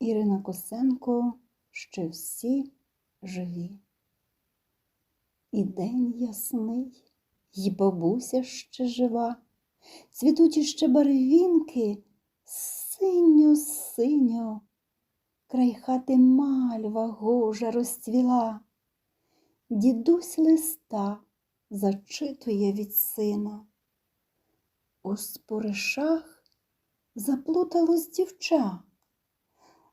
Ірина Косенко ще всі живі. І день ясний, і бабуся ще жива, цвітуть іще барвінки, синьо-синьо, край хати мальва гожа розцвіла. Дідусь листа зачитує від сина. У споришах заплуталось дівча.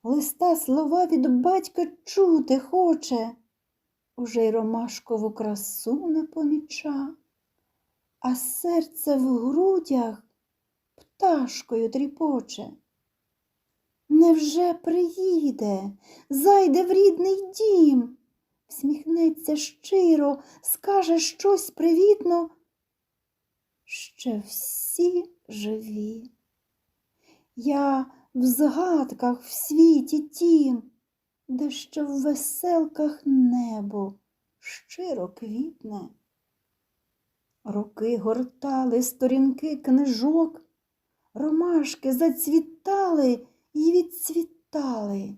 Листа слова від батька чути хоче, уже й ромашкову красу не поміча, а серце в грудях пташкою тріпоче. Невже приїде, зайде в рідний дім, всміхнеться щиро, скаже щось привітно, ще всі живі. Я в згадках в світі тім, де ще в веселках небо щиро квітне. Роки гортали сторінки книжок, ромашки зацвітали й відцвітали.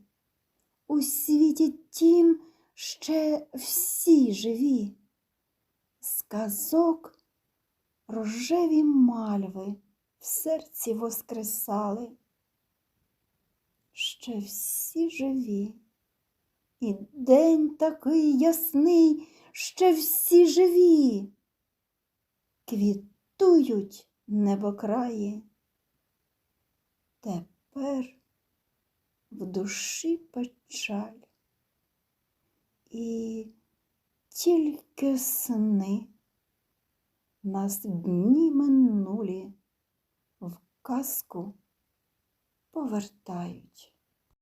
У світі тім ще всі живі. З казок рожеві мальви серці воскресали. Ще всі живі. І день такий ясний, ще всі живі. Квітують небокраї. Тепер в душі печаль. І тільки сни нас дні минулі казку повертають.